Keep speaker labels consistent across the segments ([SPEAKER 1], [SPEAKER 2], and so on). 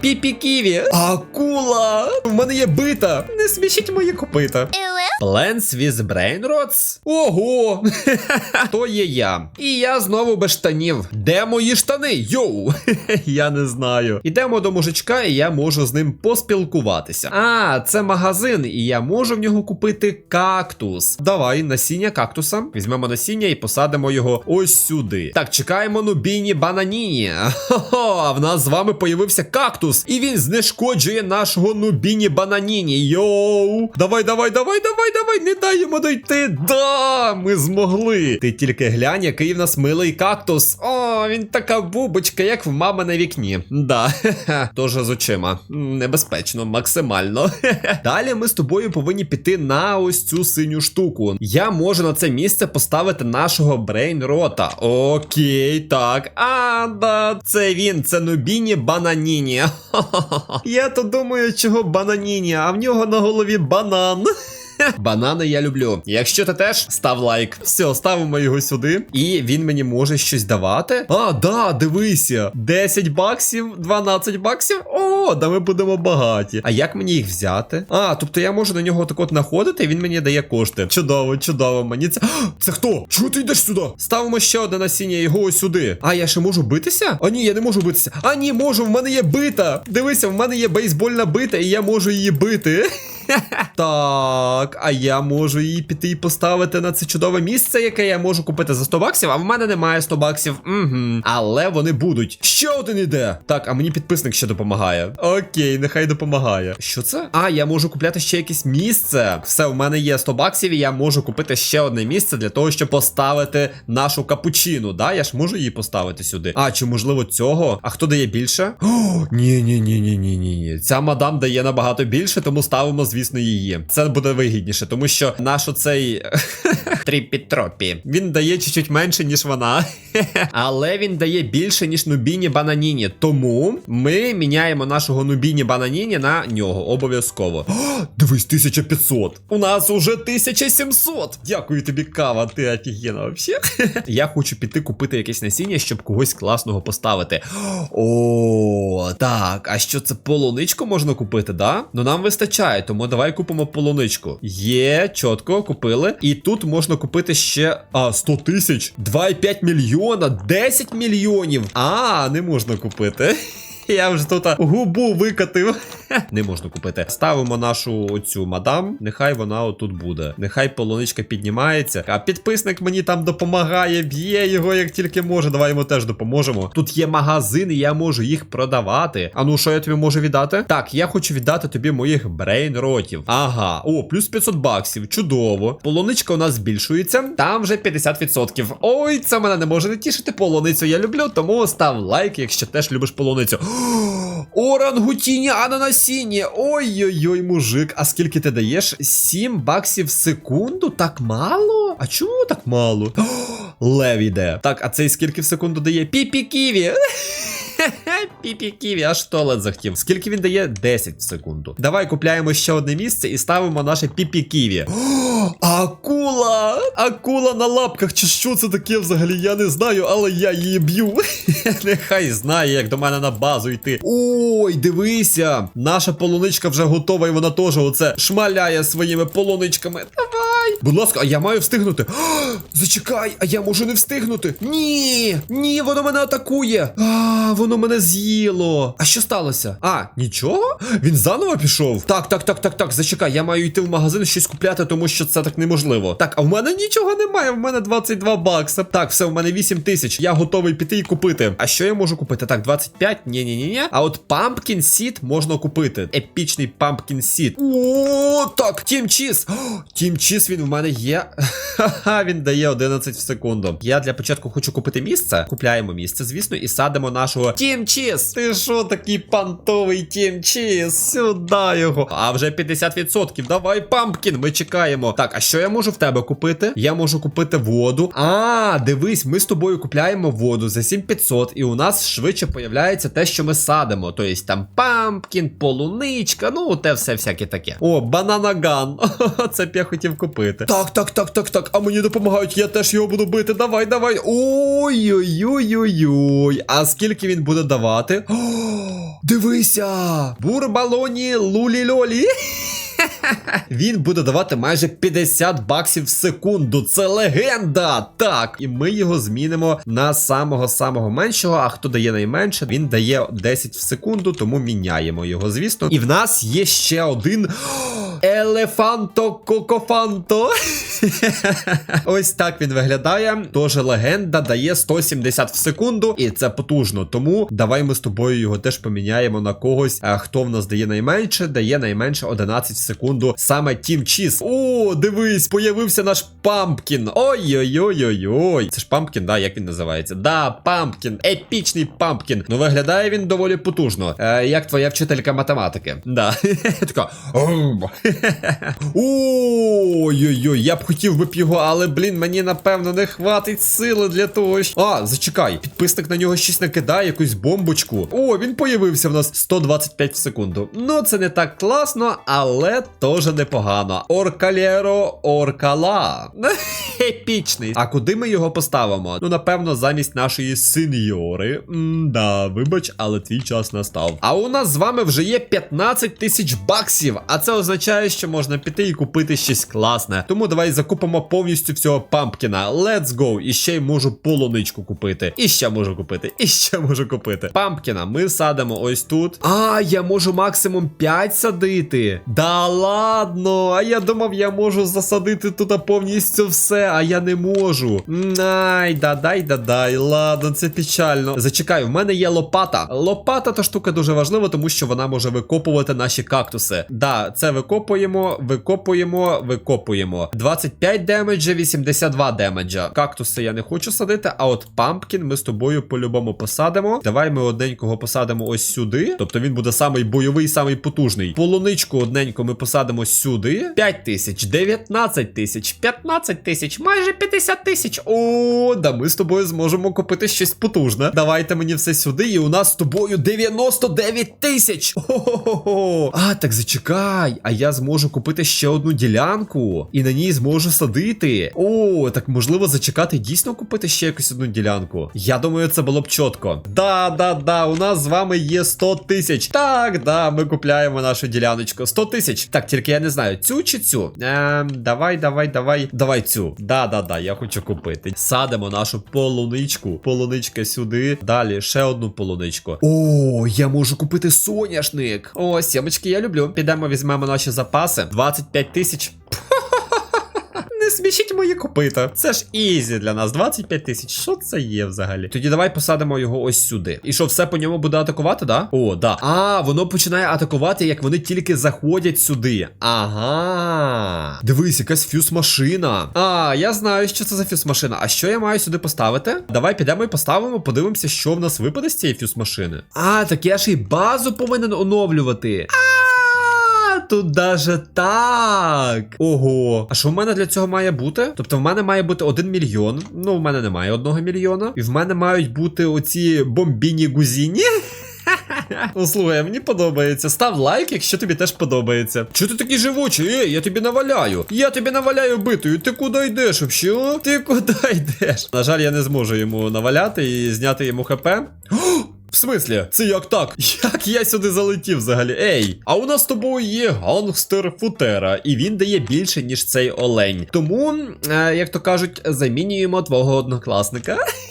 [SPEAKER 1] Піпі Ківі. Акула! В мене є бита. Не смішіть мої копита. Plants with brain rots? Ого! То є я. І я знову без штанів. Де мої штани? Йоу! я не знаю. Ідемо до мужичка, і я можу з ним поспілкуватися. А, це магазин, і я можу в нього купити кактус. Давай, насіння кактуса. Візьмемо насіння і посадимо його ось сюди. Так, чекаємо нубіні бананіні. Хо-хо, а в нас з вами появився кактус, і він знешкоджує нашого нубіні бананіні. Йоу! Давай, давай, давай, давай, давай, не дай йому дойти. Да, ми змогли. Ти тільки глянь, який в нас милий кактус. О, він така бубочка, як в мами на вікні. Да, Тоже з очима. Небезпечно, максимально. Далі ми з тобою повинні піти на ось цю синю штуку. Я можу на це місце поставити нашого брейнрота. Окей, так. А, да, це він, це Нубіні Бананіні. Я то думаю, чого бананіня, а в нього на голові банан. Банани я люблю. Якщо ти теж став лайк. Все, ставимо його сюди. І він мені може щось давати. А, да, дивися. 10 баксів, 12 баксів. О, да ми будемо багаті. А як мені їх взяти? А, тобто я можу на нього так от находити, і він мені дає кошти. Чудово, чудово. Мені це. Це хто? Чого ти йдеш сюди? Ставимо ще одне насіння, його ось сюди. А я ще можу битися? А ні, я не можу битися. А ні, можу, в мене є бита. Дивися, в мене є бейсбольна бита, і я можу її бити. Так, а я можу її піти і поставити на це чудове місце, яке я можу купити за 100 баксів, а в мене немає 100 баксів. Угу. Але вони будуть. Ще один іде. Так, а мені підписник ще допомагає. Окей, нехай допомагає. Що це? А, я можу купляти ще якесь місце. Все, в мене є 100 баксів, і я можу купити ще одне місце для того, щоб поставити нашу капучину. Да, я ж можу її поставити сюди. А, чи можливо цього? А хто дає більше? О, ні, ні, ні, ні, ні, ні. Ця мадам дає набагато більше, тому ставимо, звісно, її. Це буде вигідніше, тому що наш оцей тріпітропі. Він дає чуть-чуть менше, ніж вона. Але він дає більше, ніж Нубіні Бананіні. Тому ми міняємо нашого Нубіні Бананіні на нього. Обов'язково. Дивись, 1500. У нас уже 1700. Дякую тобі, кава. Ти офігенна вообще. Я хочу піти купити якесь насіння, щоб когось класного поставити. О, так. А що це полуничку можна купити, да? Ну нам вистачає, тому давай купимо полуничку. Є, чітко, купили. І тут можна купити ще а, 100 тисяч, 2,5 мільйона, 10 мільйонів. А, не можна купити. Я вже тут губу викатив. Не можна купити. Ставимо нашу оцю мадам. Нехай вона отут буде. Нехай полуничка піднімається. А підписник мені там допомагає, б'є його як тільки може. Давай йому теж допоможемо. Тут є магазини, я можу їх продавати. А ну що я тобі можу віддати? Так, я хочу віддати тобі моїх брейн-ротів. Ага, о, плюс 500 баксів. Чудово. Полуничка у нас збільшується. Там вже 50%. Ой, це мене не може не тішити. Полуницю я люблю, тому став лайк, якщо теж любиш полуницю. Орангутіні ананасіні. Ой-ой-ой, мужик. А скільки ти даєш? 7 баксів в секунду? Так мало? А чому так мало? Лев іде. Так, а цей скільки в секунду дає? Піпі ківі. Піпі ківі, аж туалет захотів. Скільки він дає? 10 в секунду. Давай купляємо ще одне місце і ставимо наше піпі ківі. Акула! Акула на лапках. Чи що це таке взагалі? Я не знаю, але я її б'ю. Нехай знає, як до мене на базу йти. Ой, дивися! Наша полуничка вже готова, і вона теж оце шмаляє своїми полуничками. Давай! Будь ласка, а я маю встигнути. О, зачекай, а я можу не встигнути. Ні! Ні, воно мене атакує. А, воно мене з'їло. А що сталося? А, нічого? Він заново пішов? Так, так, так, так, так. Зачекай, я маю йти в магазин щось купляти, тому що це так неможливо. Так, а в мене нічого немає, в мене 22 бакса. Так, все, в мене 8 тисяч. Я готовий піти і купити. А що я можу купити? Так, 25? Ні, ні, ні, ні. А от Pumpkin Seed можна купити. Епічний Pumpkin Seed. О, так, Team Cheese. Team Cheese він в мене є. Він дає 11 в секунду. Я для початку хочу купити місце. Купляємо місце, звісно, і садимо нашого Team Cheese. Ти що, такий пантовий Team Cheese? Сюди його. А вже 50%. Давай, Pumpkin, ми чекаємо. Так, а що я можу в тебе купити? Я можу купити воду. А, дивись, ми з тобою купляємо воду за 7500, і у нас швидше появляється те, що ми садимо. Тобто там пампкін, полуничка, ну те все всяке таке. О, бананаган. Це б я хотів купити. Бити. Так, так, так, так, так. А мені допомагають, я теж його буду бити. Давай, давай. Ой-ой-ой-ой-ой. А скільки він буде давати? О, дивися! Бурбалоні лулі-льолі. Він буде давати майже 50 баксів в секунду. Це легенда! Так, і ми його змінимо на самого-самого меншого. А хто дає найменше, він дає 10 в секунду, тому міняємо його, звісно. І в нас є ще один. Елефанто Кокофанто. Ось так він виглядає. Тож легенда дає 170 в секунду, і це потужно. Тому давай ми з тобою його теж поміняємо на когось. А хто в нас дає найменше, дає найменше 11 в секунду. Саме Тім Чіз. О, дивись, появився наш Пампкін. Ой-ой-ой-ой-ой. Це ж Пампкін, да, як він називається? Да, Пампкін, епічний Пампкін. Ну виглядає він доволі потужно. Е, як твоя вчителька математики. Да. Така. Ой-ой-ой, я б хотів би б його, але блін, мені напевно не хватить сили для того. що- А, зачекай, підписник на нього щось накидає, якусь бомбочку. О, він появився в нас 125 в секунду. Ну, це не так класно, але теж непогано. Оркалєро Оркала. Епічний. А куди ми його поставимо? Ну, напевно, замість нашої сеньори. М-да, вибач, але твій час настав. А у нас з вами вже є 15 тисяч баксів. А це означає, що можна піти і купити щось класне. Тому давай закупимо повністю всього пампкіна. Let's go. І ще й можу полуничку купити. І ще можу купити. І ще можу купити. Пампкіна ми садимо ось тут. А, я можу максимум 5 садити. Да ладно. А я думав, я можу засадити тут повністю все, а я не можу. Ай, да дай, да дай. Ладно, це печально. Зачекай, в мене є лопата. Лопата та штука дуже важлива, тому що вона може викопувати наші кактуси. Да, це викопуємо, викопуємо, викопуємо. 25 демеджа, 82 демеджа. Кактуси я не хочу садити, а от пампкін ми з тобою по-любому посадимо. Давай ми одненького посадимо ось сюди. Тобто він буде самий бойовий, самий потужний. Полуничку одненько ми посадимо сюди. 5 тисяч, 19 тисяч, 15 тисяч, майже 50 тисяч. О, да ми з тобою зможемо купити щось потужне. Давайте мені все сюди, і у нас з тобою 99 тисяч. Хо-хо-хо. А, так зачекай. А я зможу купити ще одну ділянку. І на ній зможу садити. О, так можливо зачекати дійсно купити ще якусь одну ділянку. Я думаю, це було б чітко. Да, да, да, у нас з вами є 100 тисяч. Так, да, ми купляємо нашу діляночку. 100 тисяч. Так, тільки я не знаю, цю чи цю. Ем, давай, давай, давай. Давай цю. Да, да, да, я хочу купити. Садимо нашу полуничку. Полуничка сюди. Далі ще одну полуничку. О, я можу купити соняшник. О, сімочки, я люблю. Підемо, візьмемо наші запаси. 25 тисяч. Не смішіть мої копита. Це ж ізі для нас. 25 тисяч. Що це є взагалі? Тоді давай посадимо його ось сюди. І що, все по ньому буде атакувати, да? О, да. А, воно починає атакувати, як вони тільки заходять сюди. Ага. Дивись, якась фюз машина. А, я знаю, що це за фюз машина. А що я маю сюди поставити? Давай підемо і поставимо, подивимося, що в нас випаде з цієї фюз машини. А, так я ж і базу повинен оновлювати. А, Тут даже так. Ого. А що в мене для цього має бути? Тобто в мене має бути 1 мільйон. Ну, в мене немає одного мільйона. І в мене мають бути оці бомбіні гузіні. Ну, слухай, мені подобається. Став лайк, якщо тобі теж подобається. Чого ти такий живучий? Ей, я тобі наваляю. Я тобі наваляю битою. Ти куди йдеш вообще? Ти куди йдеш? На жаль, я не зможу йому наваляти і зняти йому хп. О! В смислі? Це як так? Як я сюди залетів взагалі? Ей, а у нас з тобою є гангстер Футера, і він дає більше, ніж цей олень. Тому, е, як то кажуть, замінюємо твого однокласника.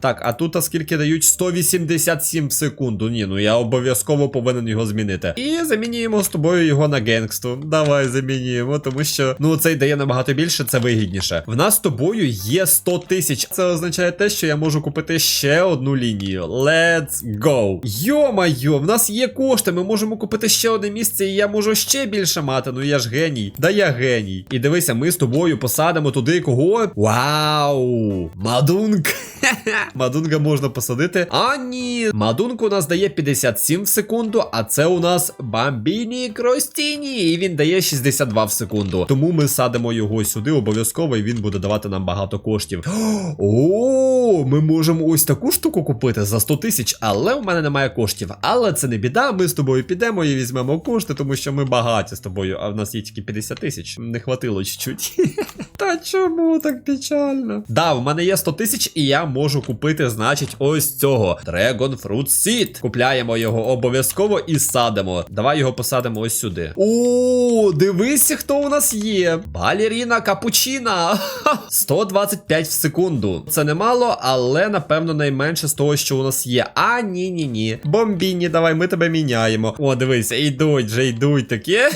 [SPEAKER 1] Так, а тут а скільки дають 187 в секунду. Ні, ну я обов'язково повинен його змінити. І замінюємо з тобою його на генгсту. Давай замінюємо, тому що ну цей дає набагато більше, це вигідніше. В нас з тобою є 100 тисяч. Це означає те, що я можу купити ще одну лінію. Let's go. Йо-майо, в нас є кошти. Ми можемо купити ще одне місце, і я можу ще більше мати. Ну я ж геній. Да я геній. І дивися, ми з тобою посадимо туди кого. Вау! Мадунк! Мадунга можна посадити. А ні, Мадунку у нас дає 57 в секунду, а це у нас Бамбіні Кростіні. І він дає 62 в секунду. Тому ми садимо його сюди обов'язково, і він буде давати нам багато коштів. О, ми можемо ось таку штуку купити за 100 тисяч, але у мене немає коштів. Але це не біда. Ми з тобою підемо і візьмемо кошти, тому що ми багаті з тобою. А в нас є тільки 50 тисяч. Не хватило чуть-чуть. Та чому так печально? Да, в мене є 100 тисяч, і я можу купити, значить, ось цього Dragon Fruit Seed. Купляємо його обов'язково і садимо. Давай його посадимо ось сюди. О, дивися, хто у нас є. Балеріна Капучина. 125 в секунду. Це немало, але напевно найменше з того, що у нас є. А, ні, ні, ні. Бомбіні, давай, ми тебе міняємо. О, дивися, йдуть вже йдуть таке.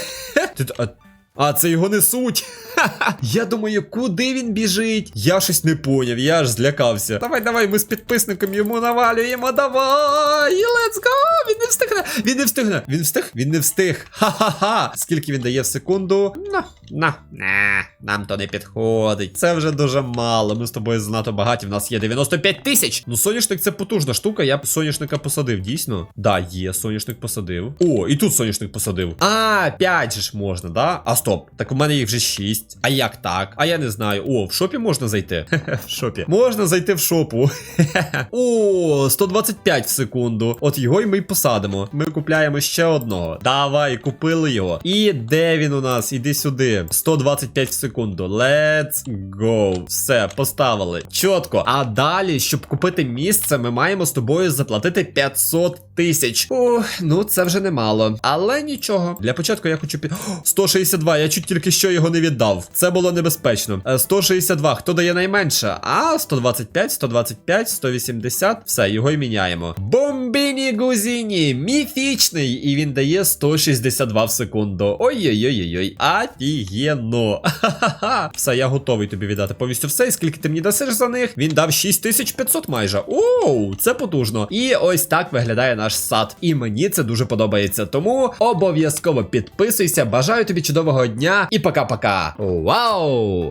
[SPEAKER 1] А, це його несуть. Я думаю, куди він біжить? Я щось не поняв, я аж злякався. Давай, давай, ми з підписником йому навалюємо. Давай! Let's go! Він не встигне! Він не встигне! Він встиг? Він не встиг. Ха-ха-ха! Скільки він дає в секунду? На, на, на, нам то не підходить. Це вже дуже мало. Ми з тобою занадто багаті. В нас є 95 тисяч. Ну, соняшник це потужна штука. Я соняшника посадив, дійсно? Да, є, соняшник посадив. О, і тут соняшник посадив. А, 5 же ж можна, да? А стоп. Так у мене їх вже 6. А як так? А я не знаю. О, в шопі можна зайти? В шопі. Можна зайти в шопу. О, 125 в секунду. От його й ми й посадимо. Ми купляємо ще одного. Давай, купили його. І де він у нас? Іди сюди. 125 в секунду. Let's go. Все, поставили. Чітко. А далі, щоб купити місце, ми маємо з тобою заплатити 500 тисяч. Ох, ну це вже немало. Але нічого. Для початку я хочу під. 162. Я чуть тільки що його не віддав. Це було небезпечно. Е, 162. Хто дає найменше? А, 125, 125, 180. Все, його й міняємо. Бомбіні Гузіні, міфічний, і він дає 162 в секунду. Ой-ой-ой-ой. Офігенно. Ха-ха-ха. Все, я готовий тобі віддати повністю все. І скільки ти мені дасиш за них? Він дав 6500 майже. Оу, це потужно. І ось так виглядає наш сад. І мені це дуже подобається. Тому обов'язково підписуйся. Бажаю тобі чудового дня і пока-пока. Вау!